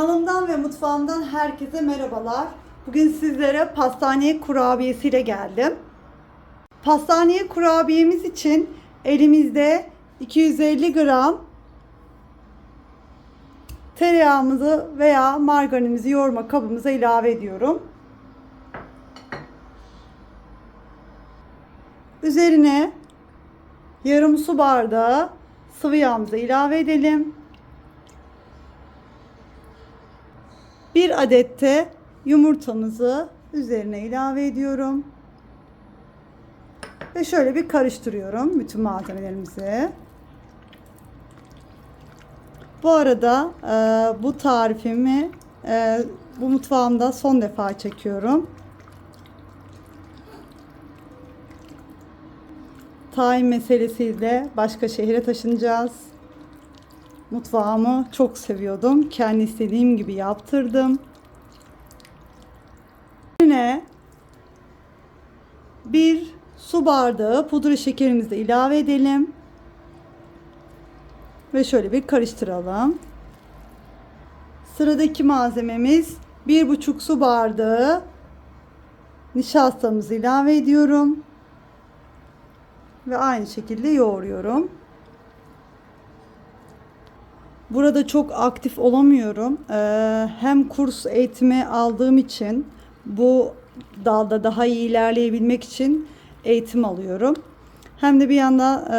Kanalımdan ve mutfağımdan herkese merhabalar. Bugün sizlere pastane kurabiyesiyle geldim. Pastane kurabiyemiz için elimizde 250 gram tereyağımızı veya margarinimizi yoğurma kabımıza ilave ediyorum. Üzerine yarım su bardağı sıvı yağımızı ilave edelim. Bir adette yumurtamızı üzerine ilave ediyorum. Ve şöyle bir karıştırıyorum bütün malzemelerimizi. Bu arada e, bu tarifimi e, bu mutfağımda son defa çekiyorum. Tayin meselesiyle başka şehre taşınacağız. Mutfağımı çok seviyordum. Kendi istediğim gibi yaptırdım. Yine bir su bardağı pudra şekerimizi de ilave edelim. Ve şöyle bir karıştıralım. Sıradaki malzememiz bir buçuk su bardağı nişastamızı ilave ediyorum. Ve aynı şekilde yoğuruyorum. Burada çok aktif olamıyorum. Ee, hem kurs eğitimi aldığım için bu dalda daha iyi ilerleyebilmek için eğitim alıyorum. Hem de bir yanda e,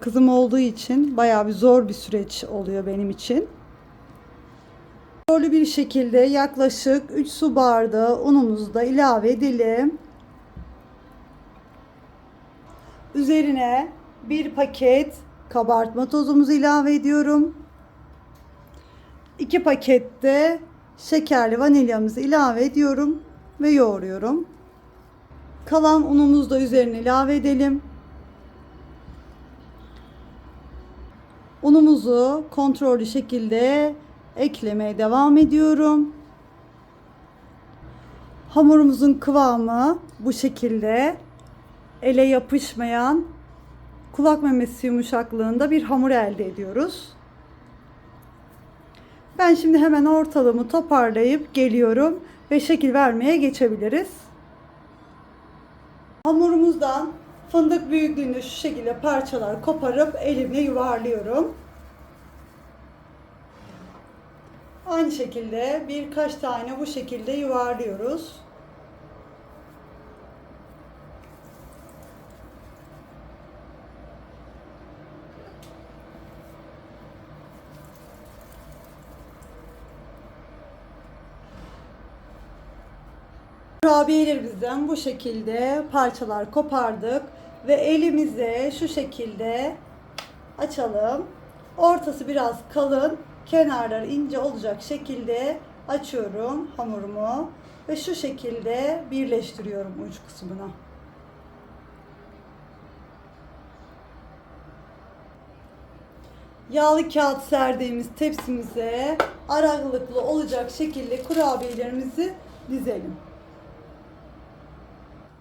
kızım olduğu için bayağı bir zor bir süreç oluyor benim için. Zorlu bir şekilde yaklaşık 3 su bardağı unumuzu da ilave edelim. Üzerine bir paket kabartma tozumuzu ilave ediyorum. 2 pakette şekerli vanilyamızı ilave ediyorum ve yoğuruyorum. Kalan unumuzu da üzerine ilave edelim. Unumuzu kontrollü şekilde eklemeye devam ediyorum. Hamurumuzun kıvamı bu şekilde ele yapışmayan kulak memesi yumuşaklığında bir hamur elde ediyoruz. Ben şimdi hemen ortalığımı toparlayıp geliyorum ve şekil vermeye geçebiliriz. Hamurumuzdan fındık büyüklüğünde şu şekilde parçalar koparıp elimle yuvarlıyorum. Aynı şekilde birkaç tane bu şekilde yuvarlıyoruz. Kurabiyelerimizden bu şekilde parçalar kopardık ve elimize şu şekilde açalım. Ortası biraz kalın, kenarları ince olacak şekilde açıyorum hamurumu ve şu şekilde birleştiriyorum uç kısmına. Yağlı kağıt serdiğimiz tepsimize aralıklı olacak şekilde kurabiyelerimizi dizelim.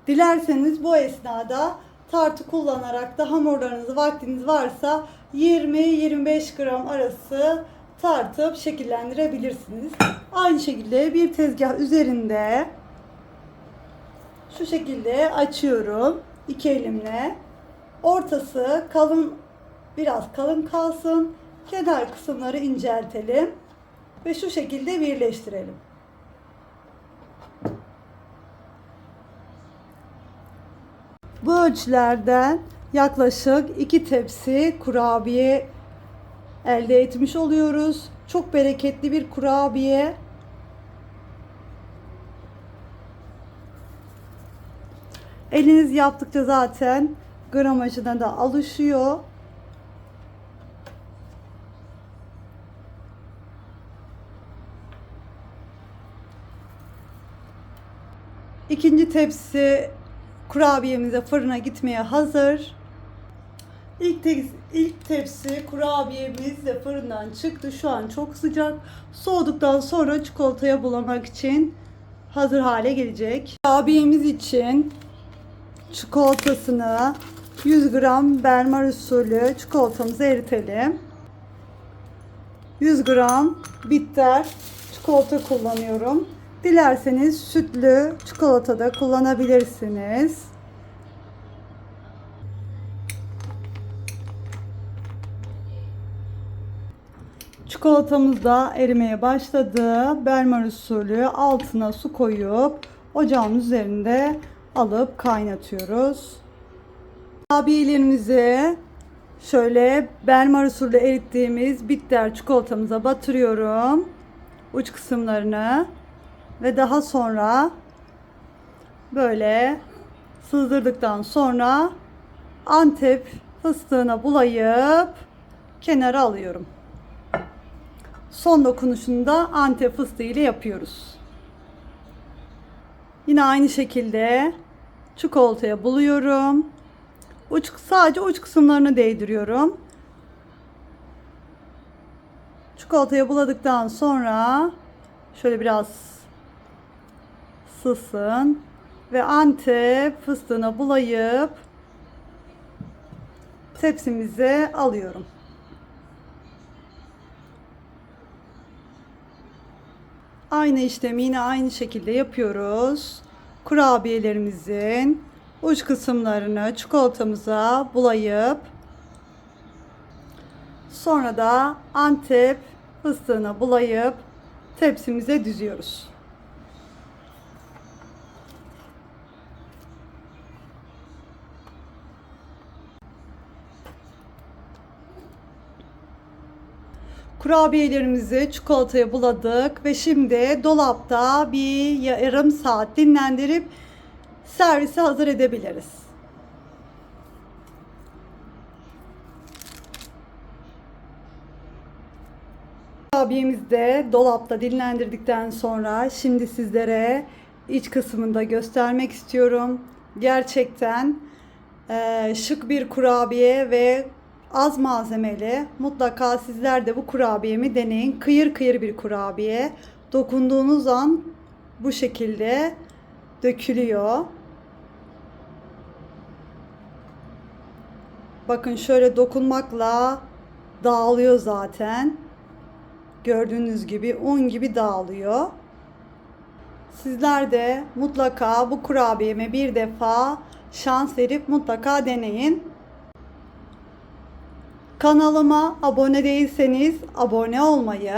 Dilerseniz bu esnada tartı kullanarak da hamurlarınızı vaktiniz varsa 20-25 gram arası tartıp şekillendirebilirsiniz. Aynı şekilde bir tezgah üzerinde şu şekilde açıyorum iki elimle. Ortası kalın biraz kalın kalsın. Kenar kısımları inceltelim ve şu şekilde birleştirelim. Bu ölçülerden yaklaşık iki tepsi kurabiye elde etmiş oluyoruz. Çok bereketli bir kurabiye. Eliniz yaptıkça zaten gramajına da alışıyor. İkinci tepsi kurabiyemize fırına gitmeye hazır. İlk, te- ilk tepsi kurabiyemiz de fırından çıktı. Şu an çok sıcak. Soğuduktan sonra çikolataya bulamak için hazır hale gelecek. Kurabiyemiz için çikolatasını 100 gram bermar usulü çikolatamızı eritelim. 100 gram bitter çikolata kullanıyorum. Dilerseniz sütlü çikolata da kullanabilirsiniz. Çikolatamız da erimeye başladı. Bermer usulü altına su koyup ocağın üzerinde alıp kaynatıyoruz. Kurabiyelerimizi şöyle bermer usulü erittiğimiz bitter çikolatamıza batırıyorum. Uç kısımlarını ve daha sonra böyle sızdırdıktan sonra Antep fıstığına bulayıp kenara alıyorum. Son dokunuşunu da Antep fıstığı ile yapıyoruz. Yine aynı şekilde çikolataya buluyorum. Uç, sadece uç kısımlarını değdiriyorum. Çikolataya buladıktan sonra şöyle biraz sısın ve Antep fıstığına bulayıp tepsimize alıyorum. Aynı işlemi yine aynı şekilde yapıyoruz. Kurabiyelerimizin uç kısımlarını çikolatamıza bulayıp sonra da Antep fıstığına bulayıp tepsimize düzüyoruz. Kurabiyelerimizi çikolataya buladık ve şimdi dolapta bir yarım saat dinlendirip servise hazır edebiliriz. Kurabiyemizi de dolapta dinlendirdikten sonra şimdi sizlere iç kısmında göstermek istiyorum. Gerçekten şık bir kurabiye ve az malzemeli. Mutlaka sizler de bu kurabiyemi deneyin. Kıyır kıyır bir kurabiye. Dokunduğunuz an bu şekilde dökülüyor. Bakın şöyle dokunmakla dağılıyor zaten. Gördüğünüz gibi un gibi dağılıyor. Sizler de mutlaka bu kurabiyeme bir defa şans verip mutlaka deneyin. Kanalıma abone değilseniz abone olmayı,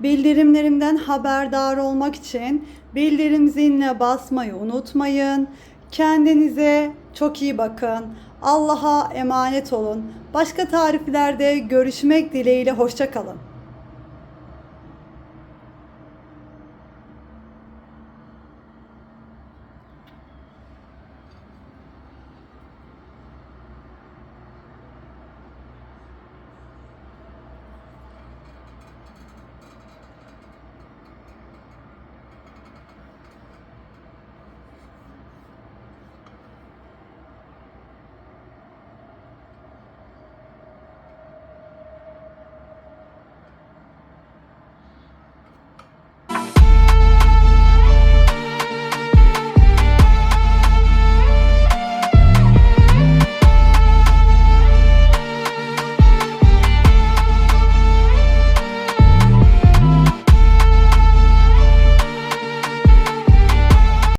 bildirimlerimden haberdar olmak için bildirim ziline basmayı unutmayın. Kendinize çok iyi bakın. Allah'a emanet olun. Başka tariflerde görüşmek dileğiyle hoşça kalın.